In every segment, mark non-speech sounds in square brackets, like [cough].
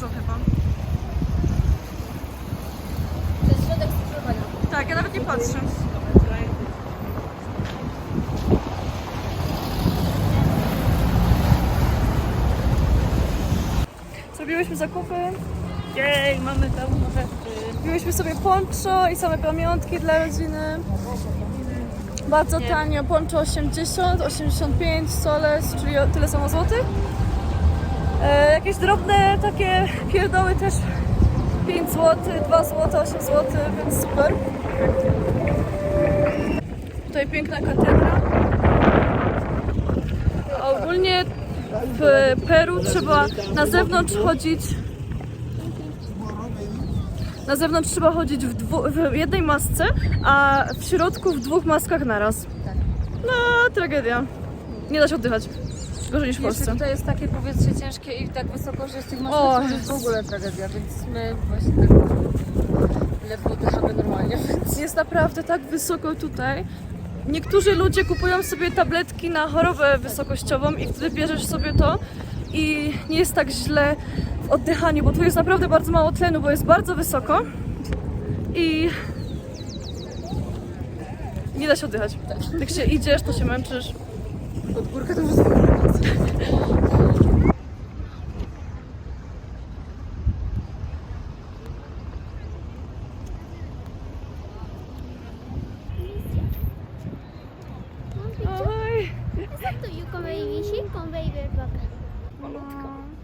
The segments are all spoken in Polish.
dużo chyba. To jest środek skrzyżowania. Tak, ja nawet nie patrzę. Zrobiłyśmy zakupy. Jej, mamy tam rzeczy. Kupiłyśmy sobie poncho i same pamiątki dla rodziny. Bardzo tanio, poncho 80, 85 soles, czyli tyle samo złotych. E, jakieś drobne takie pierdoły też 5 zł, 2 zł, 8 zł, więc super. Tutaj piękna katedra. Ogólnie w Peru trzeba na zewnątrz chodzić na zewnątrz trzeba chodzić w, w jednej masce, a w środku w dwóch maskach naraz. No, tragedia. Nie da się oddychać. Gorzej niż w Jeszcze Polsce. tutaj jest takie powietrze ciężkie i tak wysoko, że z tych maszyn to jest w ogóle tragedia, więc my właśnie tak ledwo oddychamy normalnie, [laughs] więc Jest naprawdę tak wysoko tutaj. Niektórzy ludzie kupują sobie tabletki na chorobę wysokościową i wtedy bierzesz sobie to i nie jest tak źle w oddychaniu, bo tu jest naprawdę bardzo mało tlenu, bo jest bardzo wysoko i nie da się oddychać. Jak się idziesz, to się męczysz. Od górka to wszystko. Oj. Co tu Juko Baby? Sinką Baby Baka. Malutka.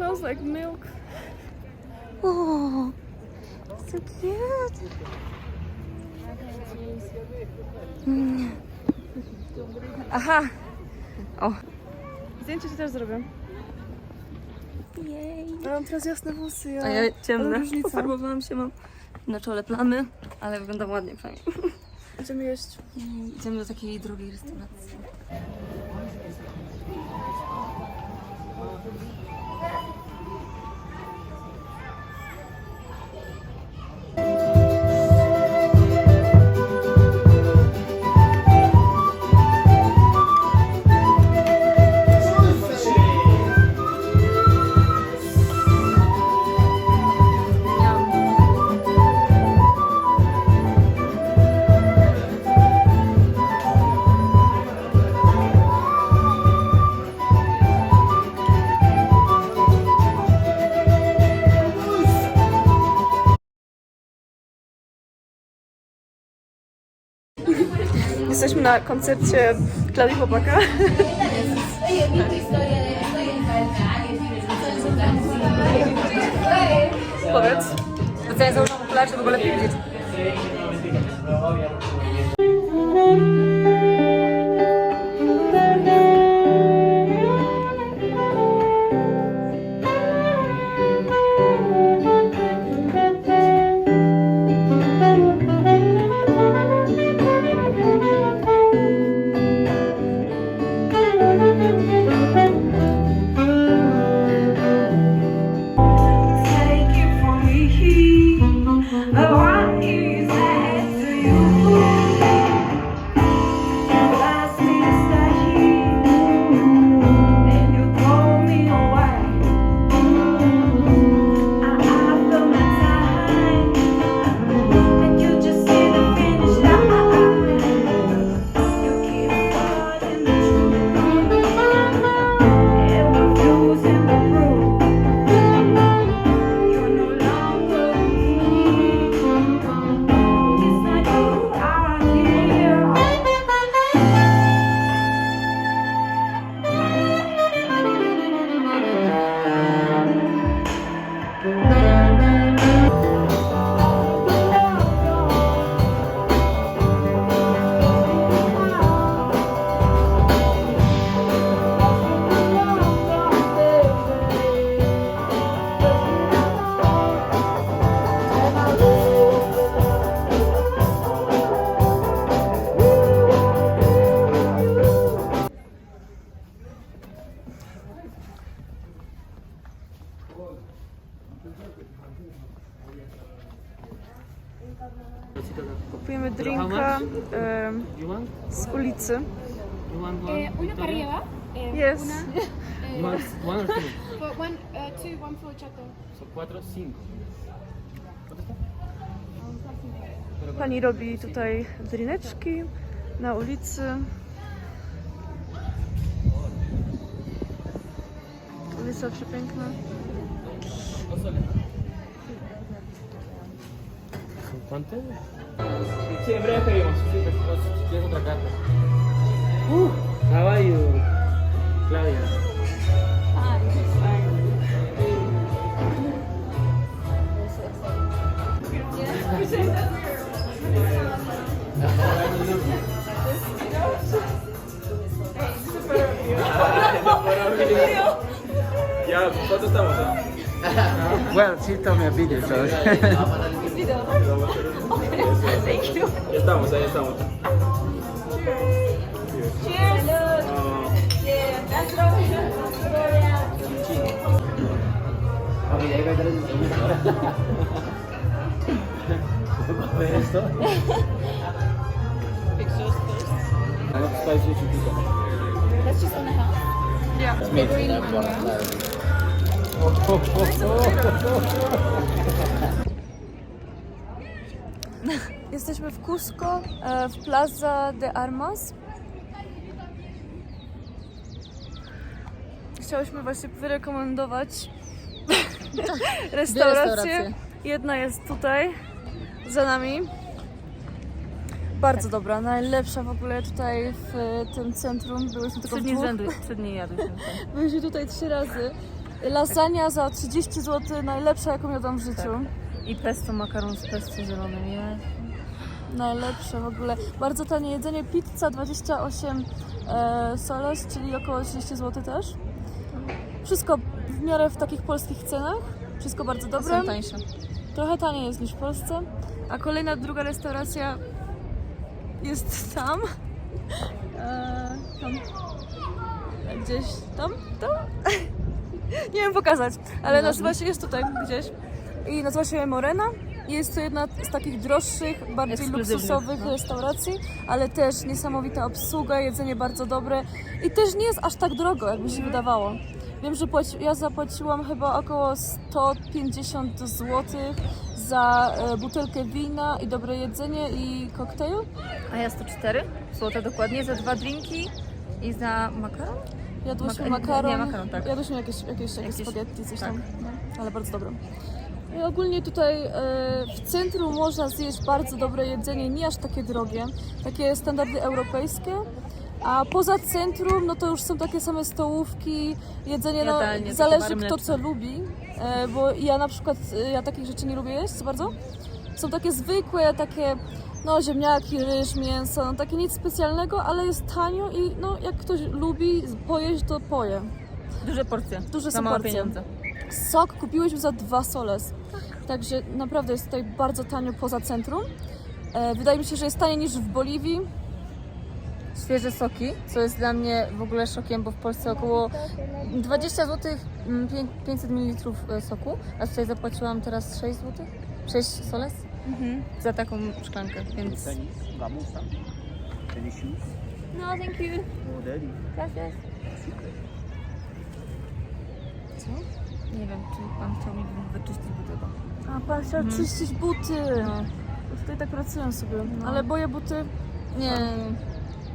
Smells like milk. Oh, so cute. Aha! O. Zdjęcie ci też zrobię. Jej. Ja mam teraz jasne włosy, ja. A ja ciemne. Pofarbowałam się, mam na czole plamy, ale wyglądam ładnie fajnie. Będziemy jeść. Idziemy do takiej drugiej restauracji. Thank you. Jesteśmy na koncercie Klaudii Chłopaka. Powiedz. To co ja założyłam okulary, żeby go lepiej widzieć. You want one? Eh, una para llevar. eh, Yes. Una, [laughs] want one or two? [laughs] for one, uh, two, one for chato. So cuatro, cinco. Pani robi tutaj drineczki na ulicy. Ulica przepiękna. ¿Cuánto? Sí, pues, en breve pedimos. Sí, tienes otra carta. Uh, caballo. Claudia. Ya, ¿cuánto estamos? Bueno, sí, tome a video, ¿sabes? Ya estamos, ahí estamos. Cheers. Cheers. esto? That's just on the house. Yeah. It's been really long. Jesteśmy w Cusco, e, w Plaza de Armas. Chciałyśmy właśnie wyrekomendować [laughs] restaurację. Jedna jest tutaj, za nami. Bardzo dobra, najlepsza w ogóle tutaj w tym centrum. Byłyśmy tylko Trzy w dni rzędu, trzy dni jadłyśmy. [laughs] Byliśmy tutaj trzy razy. Lasagna za 30 zł, najlepsza jaką jadłam w życiu. I pesto, makaron z pesto zielonym, je. Najlepsze w ogóle. Bardzo tanie jedzenie. Pizza 28 e, soles, czyli około 30 zł też. Wszystko w miarę w takich polskich cenach. Wszystko bardzo dobre. Są tańsze. Trochę taniej jest niż w Polsce. A kolejna, druga restauracja jest tam. E, tam. Gdzieś tam? Tam? [laughs] Nie wiem pokazać, ale nazywa się, jest tutaj gdzieś. I nazywa się Morena. Jest to jedna z takich droższych, bardziej luksusowych no. restauracji, ale też niesamowita obsługa, jedzenie bardzo dobre i też nie jest aż tak drogo, jakby się wydawało. Wiem, że płaci, ja zapłaciłam chyba około 150 zł za e, butelkę wina i dobre jedzenie i koktajl. A ja 104 zł dokładnie za dwa drinki i za makaron? Jadłyśmy Maka- makaron, nie, makaron, tak. jadłyśmy jakieś, jakieś, jakieś Jakieś- spaghetti, coś tak. tam, no, ale bardzo dobre. I ogólnie tutaj e, w centrum można zjeść bardzo dobre jedzenie, nie aż takie drogie, takie standardy europejskie. A poza centrum, no to już są takie same stołówki, jedzenie, no Jadalnie, takie zależy bary kto co lubi, e, bo ja na przykład, e, ja takich rzeczy nie lubię jeść za bardzo. Są takie zwykłe, takie no ziemniaki, ryż, mięso, no takie nic specjalnego, ale jest tanio i no jak ktoś lubi pojeść, to poje. Duże porcje. Duże za są małe porcje. pieniądze. Sok kupiłyśmy za dwa soles. Także naprawdę jest tutaj bardzo tanio poza centrum. E, wydaje mi się, że jest taniej niż w Boliwii. Świeże soki, co jest dla mnie w ogóle szokiem, bo w Polsce około 20 zł 500 ml soku, a tutaj zapłaciłam teraz 6 zł, 6 soles za taką szklankę, więc no thank you. Gracias. Co? Nie wiem, czy pan chciał mi wyczyścić butelkę. A pan chciał czyścić buty. No. Bo Tutaj tak pracują sobie. No. Ale boję buty. Nie,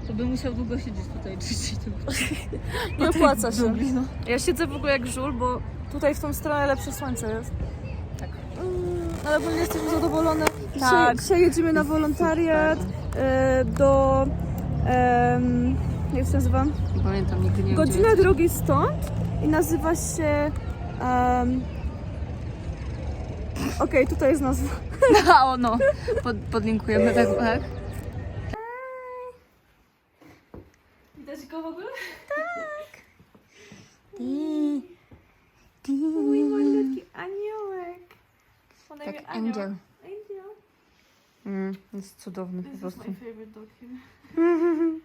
to by musiał długo siedzieć tutaj czyścić te butelki. [laughs] Nie opłaca się. dubli, no. Ja siedzę w ogóle jak żul, bo tutaj w tą stronę lepsze słońce jest. Tak. Mm, ale ogólnie jesteśmy zadowolone. Dzisiaj, Tak. dzisiaj jedziemy na wolontariat e, do... em, jak się nazywa? Nie pamiętam, nigdy nie Godzina drogi stąd i nazywa się. Um... Okej, tutaj jest nazwa. [laughs] A, o no, Pod, podlinkujemy, tak, tak. Widać go w ogóle? Di, di. [laughs] Mój malutki aniołek. Tak, imię angel. Angel. Mm, jest cudowny po This is prostu. my favorite dog here. [laughs]